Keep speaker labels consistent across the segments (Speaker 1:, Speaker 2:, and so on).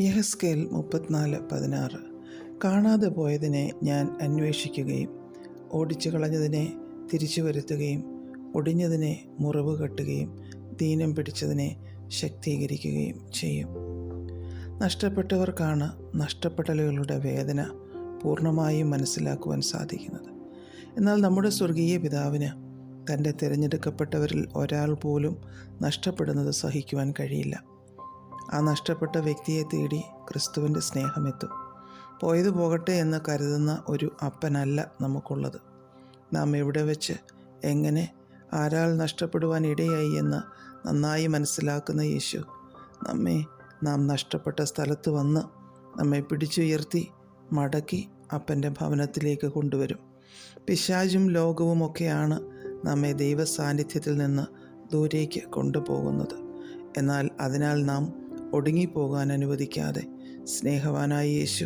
Speaker 1: യഹസ്കേൽ മുപ്പത്തിനാല് പതിനാറ്. കാണാതെ പോയതിനെ ഞാൻ അന്വേഷിക്കുകയും ഓടിച്ചു കളഞ്ഞതിനെ തിരിച്ചു വരുത്തുകയും ഒടിഞ്ഞതിനെ മുറിവ് കെട്ടുകയും ദീനം പിടിച്ചതിനെ ശക്തീകരിക്കുകയും ചെയ്യും. നഷ്ടപ്പെട്ടവർക്കാണ് നഷ്ടപ്പെടലുകളുടെ വേദന പൂർണമായും മനസ്സിലാക്കുവാൻ സാധിക്കുന്നത്. എന്നാൽ നമ്മുടെ സ്വർഗീയ പിതാവിന് തന്റെ തിരഞ്ഞെടുക്കപ്പെട്ടവരിൽ ഒരാൾ പോലും നഷ്ടപ്പെടുന്നത് സഹിക്കുവാൻ കഴിയില്ല. ആ നഷ്ടപ്പെട്ട വ്യക്തിയെ തേടി ക്രിസ്തുവിന്റെ സ്നേഹമെത്തും. പോയത് പോകട്ടെ എന്ന് കരുതുന്ന ഒരു അപ്പനല്ല നമുക്കുള്ളത്. നാം എവിടെ വെച്ച് എങ്ങനെ ആരാൾ നഷ്ടപ്പെടുവാൻ ഇടയായി എന്ന് നന്നായി മനസ്സിലാക്കുന്ന യേശു നമ്മെ നാം നഷ്ടപ്പെട്ട സ്ഥലത്ത് വന്ന് നമ്മെ പിടിച്ചുയർത്തി മടക്കി അപ്പന്റെ ഭവനത്തിലേക്ക് കൊണ്ടുവരും. പിശാചും ലോകവുമൊക്കെയാണ് നമ്മെ ദൈവ സാന്നിധ്യത്തിൽ നിന്ന് ദൂരേക്ക് കൊണ്ടുപോകുന്നത്. എന്നാൽ അതിനാൽ നാം ഒടുങ്ങിപ്പോകാൻ അനുവദിക്കാതെ സ്നേഹവാനായ യേശു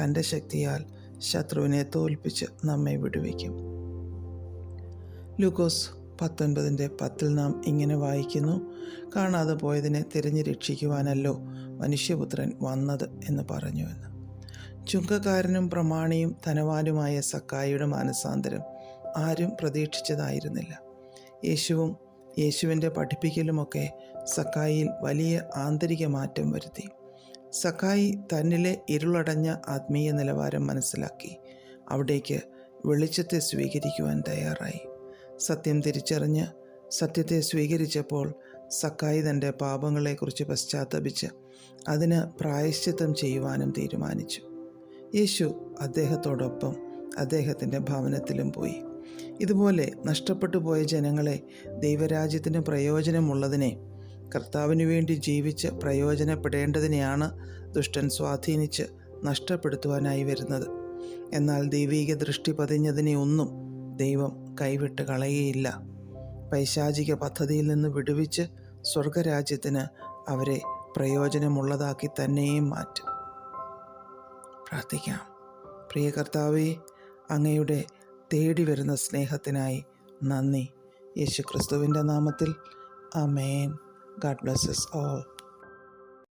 Speaker 1: തന്റെ ശക്തിയാൽ ശത്രുവിനെ തോൽപ്പിച്ച് നമ്മെ വിടുവയ്ക്കും ലൂക്കോസ് പത്തൊൻപതിന്റെ പത്തിൽ നാം ഇങ്ങനെ വായിക്കുന്നു കാണാതെ പോയതിനെ തിരഞ്ഞു രക്ഷിക്കുവാനല്ലോ മനുഷ്യപുത്രൻ വന്നത് എന്ന് പറഞ്ഞു എന്ന്. ചുങ്കക്കാരനും പ്രമാണിയും ധനവാനുമായ സക്കായിയുടെ മാനസാന്തരം ആരും പ്രതീക്ഷിച്ചതായിരുന്നില്ല. യേശുവും യേശുവിന്റെ പഠിപ്പിക്കലുമൊക്കെ സക്കായിയിൽ വലിയ ആന്തരിക മാറ്റം വരുത്തി. സക്കായി തന്നിലെ ഇരുളടഞ്ഞ ആത്മീയ നിലവാരം മനസ്സിലാക്കി. അവിടേക്ക് വെളിച്ചത്തെ സ്വീകരിക്കുവാൻ തയ്യാറായി. സത്യം തിരിച്ചറിഞ്ഞ് സത്യത്തെ സ്വീകരിച്ചപ്പോൾ സക്കായി തന്റെ പാപങ്ങളെക്കുറിച്ച് പശ്ചാത്തപിച്ച് അതിന് പ്രായശ്ചിത്തം ചെയ്യുവാനും തീരുമാനിച്ചു. യേശു അദ്ദേഹത്തോടൊപ്പം അദ്ദേഹത്തിന്റെ ഭവനത്തിലും പോയി. ഇതുപോലെ നഷ്ടപ്പെട്ടു പോയ ജനങ്ങളെ ദൈവരാജ്യത്തിന് പ്രയോജനമുള്ളതിനെ കർത്താവിന് വേണ്ടി ജീവിച്ച് പ്രയോജനപ്പെടേണ്ടതിനെയാണ് ദുഷ്ടൻ സ്വാധീനിച്ച് നഷ്ടപ്പെടുത്തുവാനായി വരുന്നത്. എന്നാൽ ദൈവീക ദൃഷ്ടി പതിഞ്ഞതിനെ ഒന്നും ദൈവം കൈവിട്ട് കളയുകയില്ല. പൈശാചിക പദ്ധതിയിൽ നിന്ന് വിടുവിച്ച് സ്വർഗരാജ്യത്തിന് അവരെ പ്രയോജനമുള്ളതാക്കി തന്നെയും മാറ്റും. പ്രാർത്ഥിക്കാം. പ്രിയ കർത്താവെ അങ്ങയുടെ തേടി വരുന്ന സ്നേഹത്തിനായി നന്ദി. യേശു ക്രിസ്തുവിന്റെ നാമത്തിൽ. Amen God blesses all.